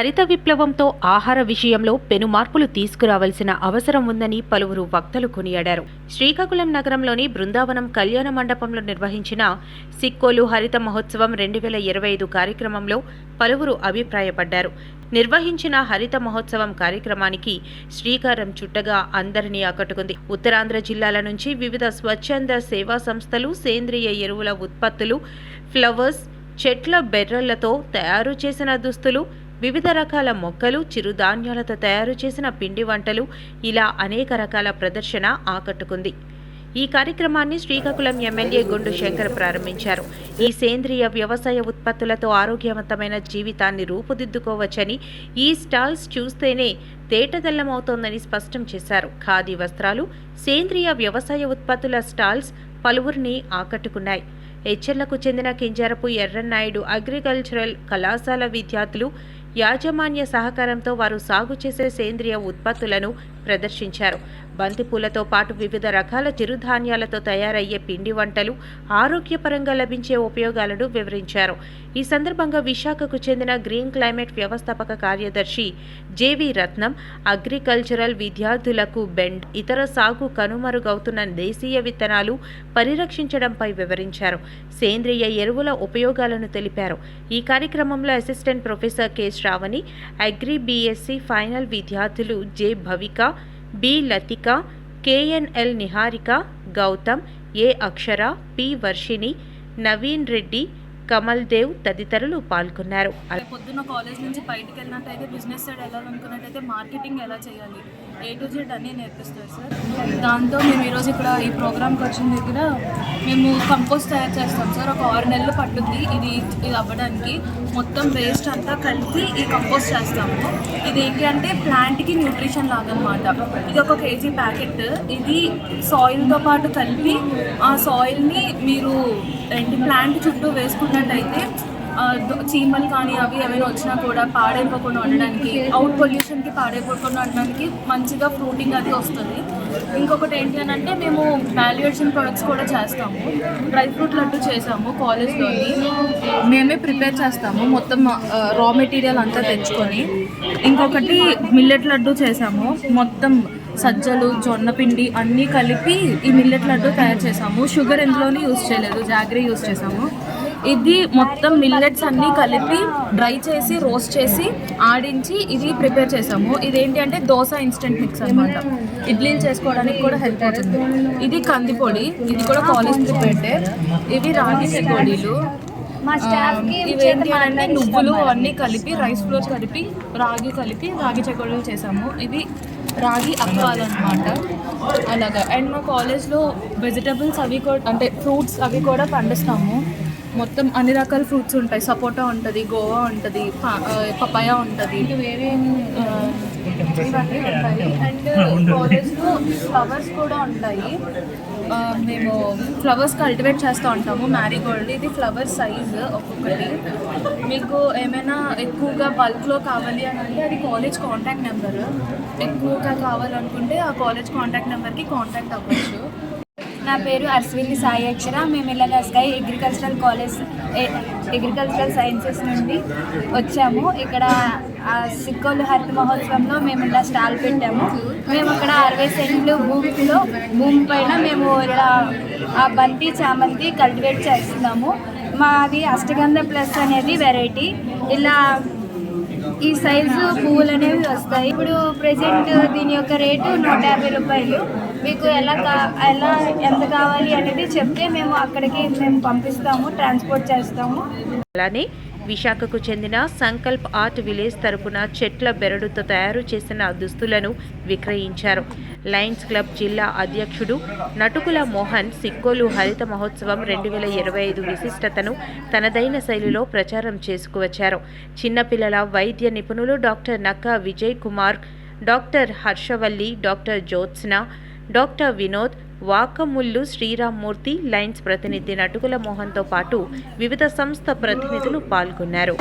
హరిత విప్లవంతో ఆహార విషయంలో పెను మార్పులు తీసుకురావాల్సిన అవసరం ఉందని పలువురు వక్తలు కొనియాడారు. శ్రీకాకుళం నగరంలోని బృందావనం కళ్యాణ మండపంలో నిర్వహించిన సిక్కోలు హరిత మహోత్సవం రెండు వేల ఇరవై ఐదు కార్యక్రమంలో పలువురు అభిప్రాయపడ్డారు. నిర్వహించిన హరిత మహోత్సవం కార్యక్రమానికి శ్రీకారం చుట్టగా అందరినీ ఆకట్టుకుంది. ఉత్తరాంధ్ర జిల్లాల నుంచి వివిధ స్వచ్ఛంద సేవా సంస్థలు సేంద్రియ ఎరువుల ఉత్పత్తులు ఫ్లవర్స్ చెట్ల బెర్రలతో తయారు చేసిన దుస్తులు వివిధ రకాల మొక్కలు చిరుధాన్యాలతో తయారు చేసిన పిండి వంటలు ఇలా అనేక రకాల ప్రదర్శన ఆకట్టుకుంది. ఈ కార్యక్రమాన్ని శ్రీకాకుళం ఎమ్మెల్యే గుండు శంకర్ ప్రారంభించారు. ఈ సేంద్రియ వ్యవసాయ ఉత్పత్తులతో ఆరోగ్యవంతమైన జీవితాన్ని రూపుదిద్దుకోవచ్చని ఈ స్టాల్స్ చూస్తేనే తేటతెల్లమవుతోందని స్పష్టం చేశారు. ఖాదీ వస్త్రాలు సేంద్రియ వ్యవసాయ ఉత్పత్తుల స్టాల్స్ పలువురిని ఆకట్టుకున్నాయి. హెచ్ఎల్లకు చెందిన కింజరపు ఎర్రన్నాయుడు అగ్రికల్చరల్ కళాశాల విద్యార్థులు యాజమాన్య సహకారంతో వారు సాగు చేసే సేంద్రియ ఉత్పత్తులను ప్రదర్శించారు. బంతిపూలతో పాటు వివిధ రకాల చిరుధాన్యాలతో తయారయ్యే పిండి వంటలు ఆరోగ్యపరంగా లభించే ఉపయోగాలను వివరించారు. ఈ సందర్భంగా విశాఖకు చెందిన గ్రీన్ క్లైమేట్ వ్యవస్థాపక కార్యదర్శి జేవి రత్నం అగ్రికల్చరల్ విద్యార్థులకు బెండ్ ఇతర సాగు కనుమరుగవుతున్న దేశీయ విత్తనాలు పరిరక్షించడంపై వివరించారు. సేంద్రియ ఎరువుల ఉపయోగాలను తెలిపారు. ఈ కార్యక్రమంలో assistant professor K. Shravani agri BSc final విద్యార్థులు J. Bhavika B. Latika KNL Niharika Gautam A. Akshara P. Varshini Naveen Reddy Kamal Dev తదితరులు పాల్గొన్నారు. పొద్దున్న కాలేజ్ నుంచి బయటికి వెళ్ళినట్టయితే బిజినెస్ సైడ్ వెళ్ళాలనుకున్నట్టయితే మార్కెటింగ్ ఎలా చేయాలి? ఏ టు జెడ్ అన్నీ నేర్పిస్తారు సార్. దాంతో మేము ఈరోజు ఇక్కడ ఈ ప్రోగ్రామ్కి వచ్చిన దగ్గర మేము కంపోస్ట్ తయారు చేస్తాం సార్. ఒక ఆరు నెలలు పట్టుద్ది ఇది ఇది అవ్వడానికి. మొత్తం వేస్ట్ అంతా కలిపి ఈ కంపోజ్ చేస్తాము. ఇది ఏంటి అంటే ప్లాంట్కి న్యూట్రిషన్ లాగనమాట. ఇది ఒక కేజీ ప్యాకెట్. ఇది సాయిల్తో పాటు కలిపి ఆ సాయిల్ని మీరు ఏంటి ప్లాంట్ చుట్టూ వేసుకున్నట్టయితే చీమలు కానీ అవి ఏమైనా వచ్చినా కూడా పాడైపోకుండా ఉండడానికి అవుట్ పొల్యూషన్కి పాడైపోకుండా ఉండడానికి మంచిగా ఫ్రూటింగ్ అది వస్తుంది. ఇంకొకటి ఏంటి అని అంటే మేము వాల్యుయేషన్ ప్రొడక్ట్స్ కూడా చేస్తాము. డ్రై ఫ్రూట్ లడ్డు చేసాము కాలేజ్లోని. మేమే ప్రిపేర్ చేస్తాము మొత్తం రా మెటీరియల్ అంతా తెచ్చుకొని. ఇంకొకటి మిల్లెట్ లడ్డు చేసాము. మొత్తం సజ్జలు జొన్న పిండి అన్నీ కలిపి ఈ మిల్లెట్ లడ్డు తయారు చేసాము. షుగర్ ఎందులోని యూస్ చేయలేదు జాగ్రీ యూస్ చేసాము. ఇది మొత్తం మిల్లెట్స్ అన్నీ కలిపి డ్రై చేసి రోస్ట్ చేసి ఆడించి ఇది ప్రిపేర్ చేసాము. ఇదేంటి అంటే దోశ ఇన్స్టెంట్ మిక్స్ అనమాట ఇడ్లీలు చేసుకోవడానికి కూడా హెల్ప్ అవుతుంది. ఇది కందిపొడి. ఇది కూడా కాలేజ్ ప్రిపేర్డే ఇవి రాగి చెకోడీలు ఇవేంటి అంటే నువ్వులు అన్నీ కలిపి రైస్ ఫ్లోర్ కలిపి రాగి కలిపి రాగి చెకోడీలు చేసాము. ఇవి రాగి అప్పాలు అనమాట అలాగా. అండ్ మా కాలేజ్లో వెజిటబుల్స్ అవి కూడా అంటే ఫ్రూట్స్ అవి కూడా పండిస్తాము. మొత్తం అన్ని రకాల ఫ్రూట్స్ ఉంటాయి. సపోటా ఉంటుంది గోవా ఉంటుంది పపాయ ఉంటుంది. ఆ, ఇవన్నీ ఉంటాయి. అండ్ కాలేజ్లో ఫ్లవర్స్ కూడా ఉంటాయి. మేము ఫ్లవర్స్ కల్టివేట్ చేస్తూ ఉంటాము. మ్యారీగోల్డ్ ఇది ఫ్లవర్ సైజ్ ఒక్కొక్కటి. మీకు ఏమైనా ఎక్కువగా బల్క్లో కావాలి అని అంటే అది కాలేజ్ కాంటాక్ట్ నెంబర్ ఎక్కువగా కావాలనుకుంటే ఆ కాలేజ్ కాంటాక్ట్ నెంబర్కి కాంటాక్ట్ అవ్వచ్చు. నా పేరు అశ్విని సాయి అక్షర మేము ఇళ్ళగా స్కై అగ్రికల్చరల్ కాలేజ్ అగ్రికల్చరల్ సైన్సెస్ నుండి వచ్చాము. ఇక్కడ సిక్కోలు హరిత మహోత్సవంలో మేము ఇలా స్టాల్ పెట్టాము. మేము అక్కడ అరవై సెంట్లు భూమిలో భూమి పైన మేము ఇలా ఆ బంతి చామంతి కల్టివేట్ చేస్తున్నాము. మాది అష్టగంధ ప్లస్ అనేది వెరైటీ ఇలా ఈ సైజు పువ్వులు అనేవి వస్తాయి. ఇప్పుడు ప్రెసెంట్ దీని యొక్క రేటు నూట యాభై రూపాయలు. మీకు ఎలా కా ఎలా ఎంత కావాలి అనేది చెప్తే మేము అక్కడికి మేము పంపిస్తాము ట్రాన్స్పోర్ట్ చేస్తాము. అలానే విశాఖకు చెందిన సంకల్ప్ ఆర్ట్ విలేజ్ తరపున చెట్ల బెరడుతో తయారు చేసిన దుస్తులను విక్రయించారు. లయన్స్ క్లబ్ జిల్లా అధ్యక్షుడు నటుకుల మోహన్ సిక్కోలు హరిత మహోత్సవం రెండు వేల ఇరవై ఐదు విశిష్టతను తనదైన శైలిలో ప్రచారం చేసుకువచ్చారు. చిన్నపిల్లల వైద్య నిపుణులు doctor Nakka Vijay Kumar doctor Harshavalli doctor Jyotsna doctor Vinod Vakamullu Sriramamurthy Lions ప్రతినిధి నటుకుల మోహన్తో పాటు వివిధ సంస్థ ప్రతినిధులు పాల్గొన్నారు.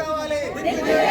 కావాలి.